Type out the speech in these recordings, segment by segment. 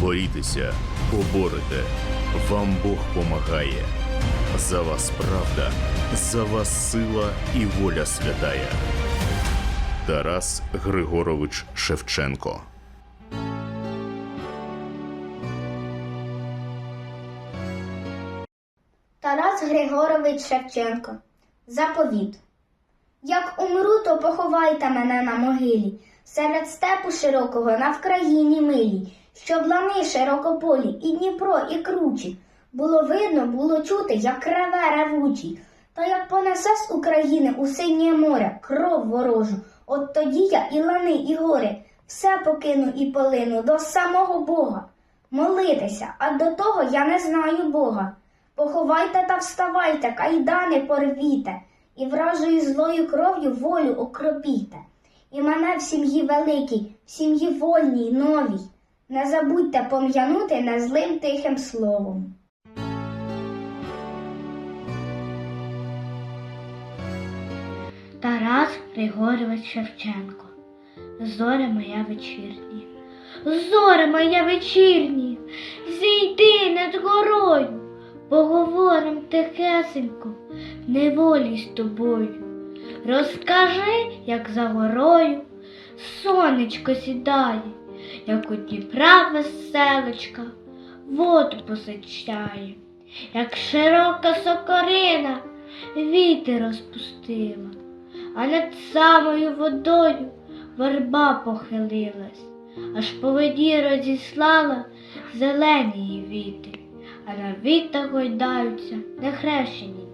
Борітеся, поборете, вам Бог помагає. За вас правда, за вас сила і воля святая. Тарас Григорович Шевченко. Тарас Григорович Шевченко. Заповіт. Як умру, то поховайте мене на могилі, серед степу широкого на Вкраїні милій, щоб лани широкополі, і Дніпро, і кручі. Було видно, було чути, як реве ревучий, та як понесе з України у синє море кров ворожу, от тоді я і лани, і гори, все покину і полину до самого Бога. Молитися, а до того я не знаю Бога. Поховайте та вставайте, кайдани порвіте, і вражою злою кров'ю волю окропійте. І мене в сім'ї великій, в сім'ї вольній, новій. Не забудьте пом'янути незлим тихим словом. Тарас Григорович Шевченко. Зоре моя вечірні. Зоре моя вечірні, зійди над горою, поговорим тихесенько, неволі з тобою. Розкажи, як за горою сонечко сідає, як у Дніпра веселочка воду посичає, як широка сокорина вітер розпустила а над самою водою верба похилилась, аж по воді розіслала зелені її віти, а на вітах гойдаються нехрещені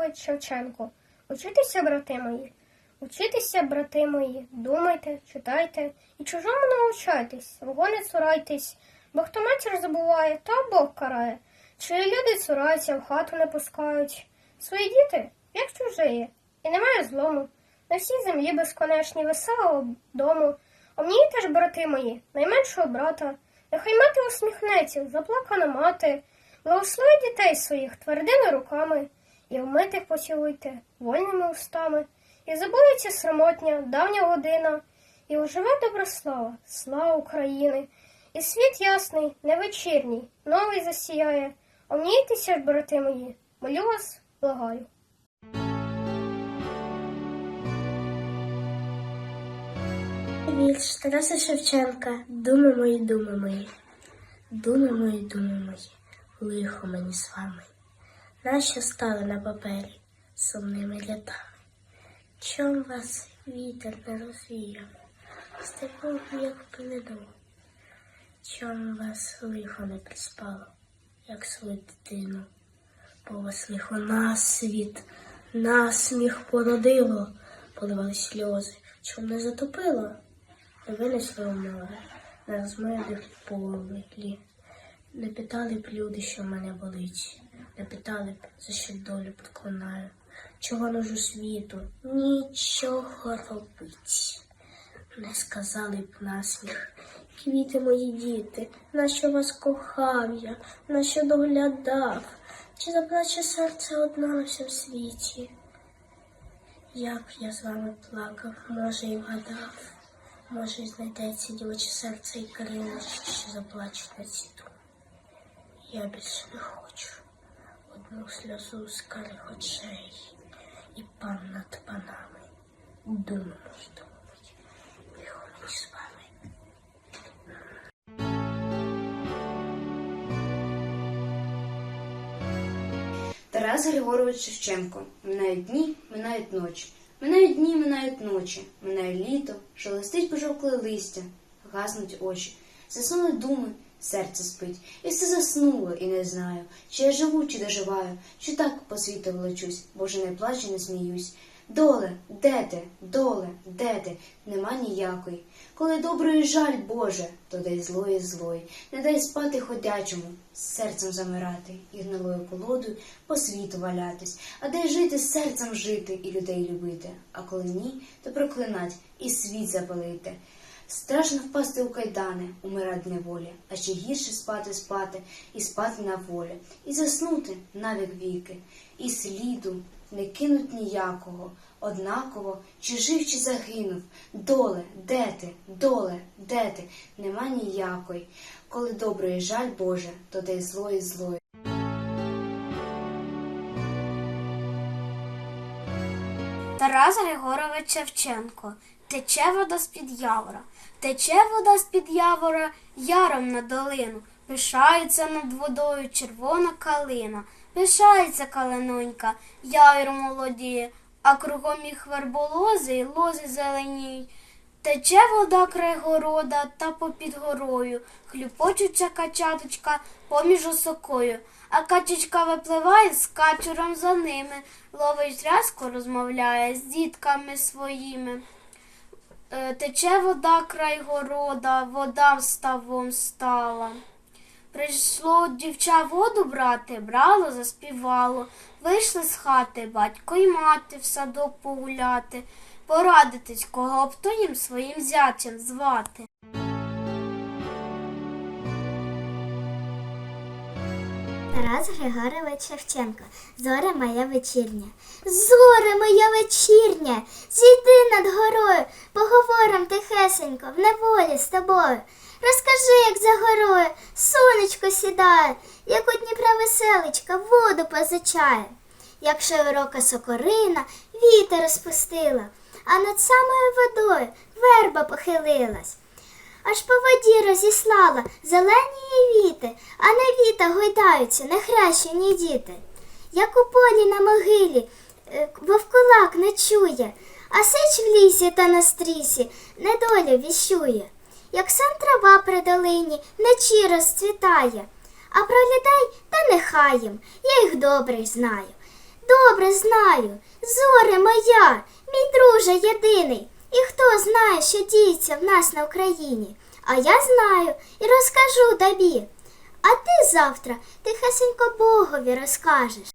Григорович Шевченко. Учитися, брати мої, учитися, брати мої, думайте, читайте і чужому навчайтесь, свого не цурайтесь, бо хто матір забуває, то Бог карає. Чи люди цураються, в хату не пускають. Свої діти, як чужі, і немає злому. На всій землі безконечні веселого дому. Омнієте ж, брати мої, найменшого брата. Нехай мати усміхнеться, заплакана мати. Благослови дітей своїх твердими руками, і вмитих поцілуйте вольними устами, і забудеться срамотня, давня година, і оживе добра слава, слава України, і світ ясний, невечірній, новий засіяє. Омнійтеся ж, брати мої, молю вас, благаю. Вірш Тараса Шевченка, думи мої, думи мої, думи мої, думи мої, лихо мені з вами, нащо стали на папері сумними літами? Чом вас вітер не розвіяв, степу, як пледу? Чом вас лихо не приспало, як свою дитину? Бо вас лихо на світ, насміх породило, поливали сльози, чом не затопило? Не винесли у море, не розмили б полі. Не питали б люди, що в мене болить, не питали б, за що долю підклонаю. Чого нужу світу? Нічого робить. Не сказали б насміх. Квіти мої діти, на що вас кохав я, на що доглядав, чи заплаче серце одна на всьому світі? Як я з вами плакав, може, і вгадав. Може, знайдеться дівоче серце і крилочки, що заплачуть на ціту. Я більше не хочу одну сльозу з карих очей і пан над панами. Думаю, думають, тихо мені з вами. Тарас Григорович Шевченко. Минають дні, минають ночі. Минають дні, минають ночі. Минає літо, шелестить пожовкле листя, гаснуть очі. Заснули думи, серце спить. І все заснуло, і не знаю, чи я живу, чи доживаю, чи так по світу влечусь, боже, не плачу, не сміюсь. Доле, де ти, доле, де ти? Нема ніякої. Коли доброї жаль, Боже, то дай злої злої, не дай спати ходячому, з серцем замирати і гнилою колодою по світу валятись, а дай жити серцем жити і людей любити. А коли ні, то проклинать і світ запалити. Страшно впасти у кайдани, умирать неволі, а ще гірше спати спати і спати на волі, і заснути навік віки, і сліду не кинуть ніякого, однаково, чи жив, чи загинув. Доле, де ти, доле, де ти? Нема ніякої. Коли доброї жаль Боже, то дай злої злої. Тарас Григорович Шевченко. Тече вода з-під явора, тече вода з-під явора яром на долину. Пишається над водою червона калина, пишається калинонька, яйро молодіє, а кругом їх верболози й лози зеленіють. Тече вода край города та попід горою, хлюпочуча качаточка поміж осокою, а качечка випливає з качуром за ними, ловить рязко розмовляє з дітками своїми. Е, Тече вода край города, вода ставом стала. Прийшло дівча воду брати, брало, заспівало. Вийшли з хати батько й мати в садок погуляти, порадитись, кого б то їм своїм зятям звати. Тарас Григорович Шевченко. Зоря моя вечірня. Зоря моя вечірня. Зійди над горою, поговорим тихесенько, в неволі з тобою. Розкажи, як за горою сонечко сідає, як у Дніпра веселечка воду позичає, як широка сокорина вітер розпустила, а над самою водою верба похилилась. Аж по воді розіслала зелені віти, а на віта гойдаються нехрещені діти. Як у полі на могилі е, вовкулак ночує, а сич в лісі та на стрісі недолю віщує. Як сан трава при долині вночі розцвітає, а про людей та нехай їм, я їх добре знаю. Добре знаю, зоре моя, мій друже єдиний. І хто знає, що діється в нас на Україні? А я знаю і розкажу тобі. А ти завтра тихесенько Богові розкажеш.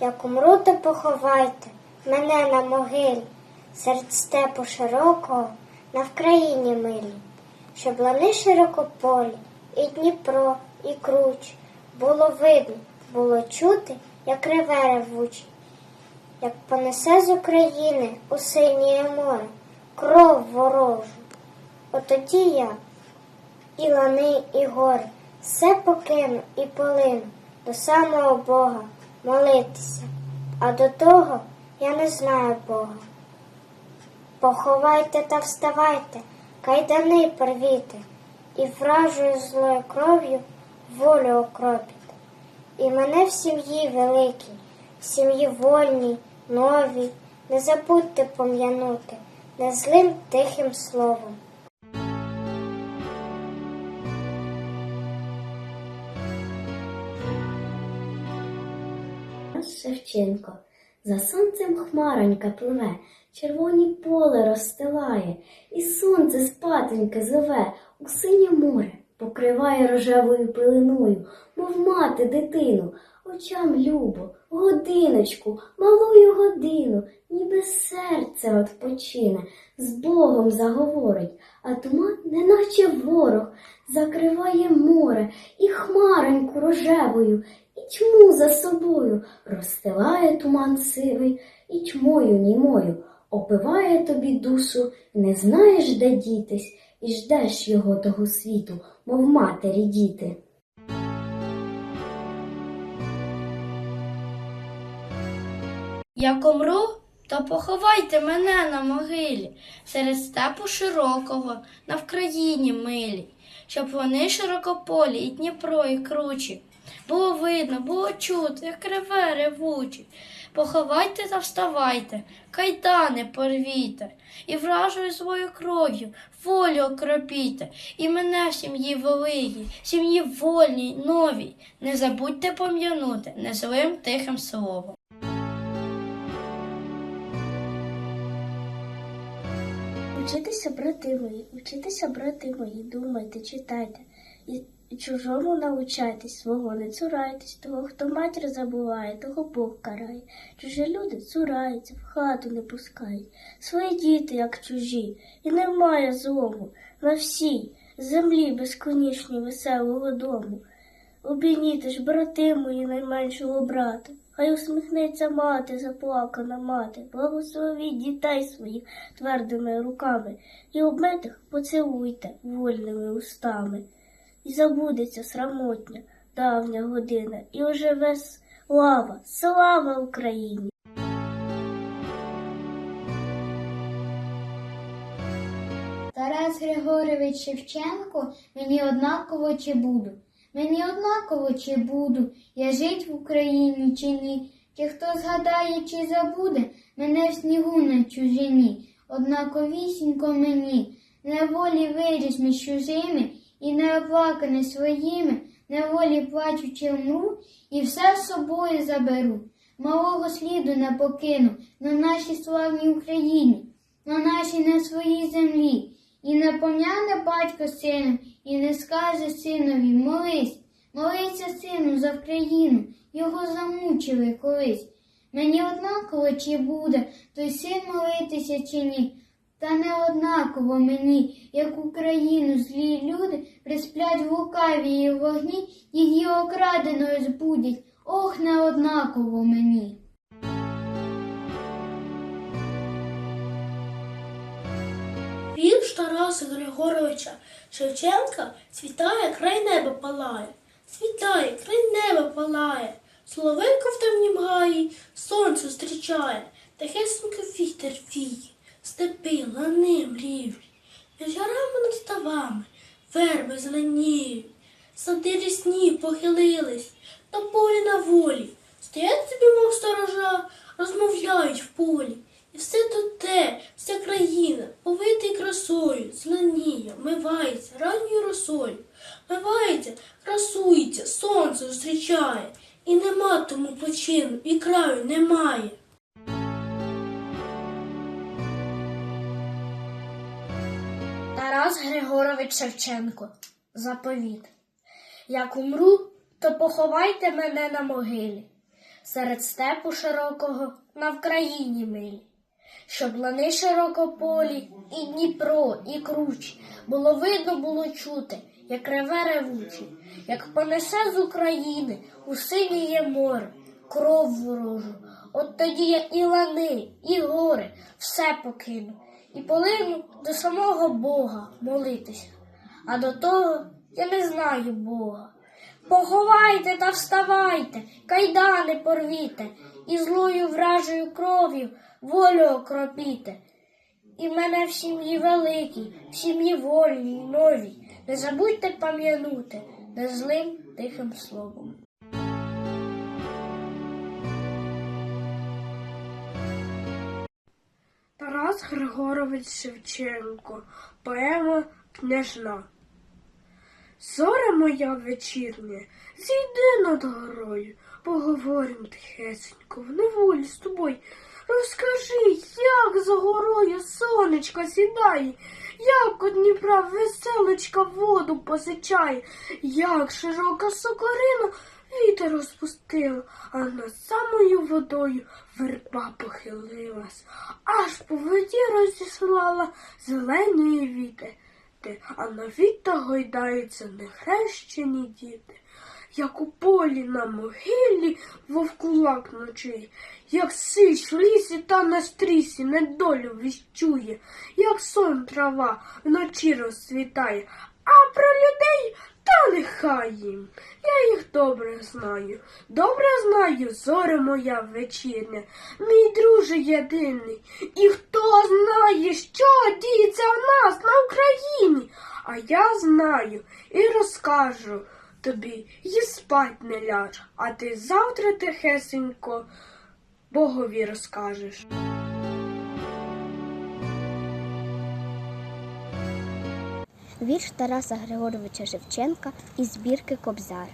Як умру, то поховайте мене на могилі, серед степу широкого на Вкраїні милій, щоб лани широкополі, і Дніпро, і круч. Було видно, було чути, як реве ревучий, як понесе з України у синє море кров ворожу. Отоді я і лани, і гори, все покину і полину до самого Бога молитися, а до того я не знаю Бога. Поховайте та вставайте, кайдани порвіте, і вражою злою кров'ю волю окропіте. І мене в сім'ї великій, в сім'ї вольній, новій, не забудьте пом'янути не злим тихим словом. Шевченко. За сонцем хмаронька пливе, червоні поле розстилає, і сонце спатеньке зове у синє море, покриває рожевою пилиною, мов мати дитину, очам любо, годиночку, малую годину, ніби серце odpoчине, з Богом заговорить, а туман, неначе ворог, закриває море і хмароньку рожевою, і тьму за собою розстилає туман сивий, і тьмою німою опиває тобі душу, не знаєш, де дітись, і ждеш його того світу, мов матері діти. Як умру, то поховайте мене на могилі серед степу широкого на Вкраїні милі, щоб вони широкополі і Дніпро, і кручі. Було видно, було чути, як реве ревучі. Поховайте та вставайте, кайдани порвіте, і вражою свою кров'ю волю окропіте, і мене в сім'ї великій, сім'ї вольній, новій. Не забудьте пом'янути незлим тихим словом. Учитися, брати мої, учитися, брати мої, думайте, читайте, чужому научайтесь, свого не цурайтесь, того, хто матір забуває, того Бог карає. Чужі люди цураються, в хату не пускають, свої діти, як чужі, і немає злому на всій, землі безконечні веселого дому. Обійніте ж, брати мої найменшого брата. Хай усміхнеться мати, заплакана мати, благословіть дітей своїх твердими руками і обмитих поцілуйте вольними устами. І забудеться срамотня давня година, і оживе слава, слава Україні! Тарас Григорович Шевченко, мені однаково чи буду. Мені однаково чи буду, я жить в Україні чи ні. Чи хто згадає, чи забуде мене в снігу на чужині, однаковісінько мені, неволі виріс між чужими і не оплаканий своїми, неволі плачучи вмру, і все з собою заберу. Малого сліду не покину на нашій славній Україні, на нашій на своїй землі. І не пом'яне батько сином, і не скаже синові молись, молися сину за Вкраїну, його замучили колись. Мені однаково, чи буде той син молитися чи ні, та не однаково мені, як Україну злі люди присплять в лукавій вогні, її окраденою збудять. Ох, не однаково мені. Вірш Тараса Григоровича Шевченка світає, край неба палає, світає, край неба палає, Соловейко в темнім гаї, сонце зустрічає, тихесенько вітер віє, степи, лани мрівлі, між ярами над ставами, верби зеленіють, сади рісні похилились, на полі на волі, стоять собі, мов сторожа, розмовляють в полі. І все тут те, вся країна, повитий красою, зеленіє, мивається ранньою росою, мивається, красується, сонце зустрічає, і нема тому почину, і краю немає. Тарас Григорович Шевченко. Заповіт. Як умру, то поховайте мене на могилі, серед степу широкого на Вкраїні милі, щоб лани широкополі, і Дніпро, і круч, було видно, було чути, як реве ревучий, як понесе з України у синіє море, кров ворожу. От тоді я і лани, і гори, все покину, і полину до самого Бога молитися. А до того я не знаю Бога. Поховайте та вставайте, кайдани порвіте, і злою вражою кров'ю волю окропіте. І мене в сім'ї великій, в сім'ї вольній, новій. Не забудьте пам'янути не злим тихим словом. Тарас Григорович Шевченко, поема Княжна. Зоре моя вечірня, зійди над горою, поговорим тихесенько, в неволі з тобою. Розкажи, як за горою сонечко сідає, як у Дніпра веселочка воду посичає, як широка сокорина вітер розпустила, а над самою водою верба похилилась, аж по воді розіслала зелені віти, а на віта гойдаються нехрещені діти. Як у полі на могилі вовкулак ночує, як сич в лісі та на стрісі недолю віщує, як сон трава вночі розцвітає, а про людей та нехай їм. Я їх добре знаю, добре знаю, зоре моя вечірня, мій друже єдиний. І хто знає, що діється в нас на Україні, а я знаю і розкажу тобі, і спать не ляж, а ти завтра тихесенько Богові розкажеш. Вірш Тараса Григоровича Шевченка із збірки Кобзар.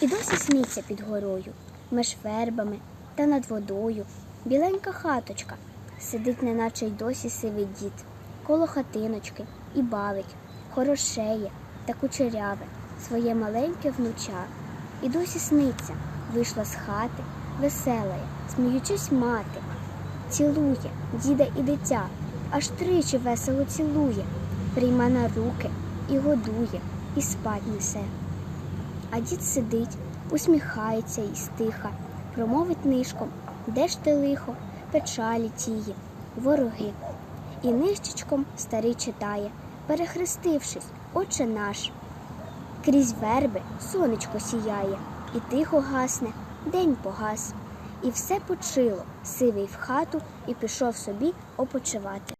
І досі сниться під горою, меж вербами та над водою. Біленька хаточка сидить, неначе й досі сивий дід, коло хатиночки і бавить, хорошеє та кучеряве своє маленьке внуча. І досі сниться, вийшла з хати, веселая, сміючись мати, цілує діда і дитя, аж тричі весело цілує. Прийма на руки і годує, і спать несе. А дід сидить, усміхається і стиха, промовить нишком, де ж ти лихо, печалі тіє, вороги. І нищечком старий читає, перехрестившись, Отче наш. Крізь верби сонечко сіяє, і тихо гасне, день погас. І все почило, сивий в хату і пішов собі опочивати.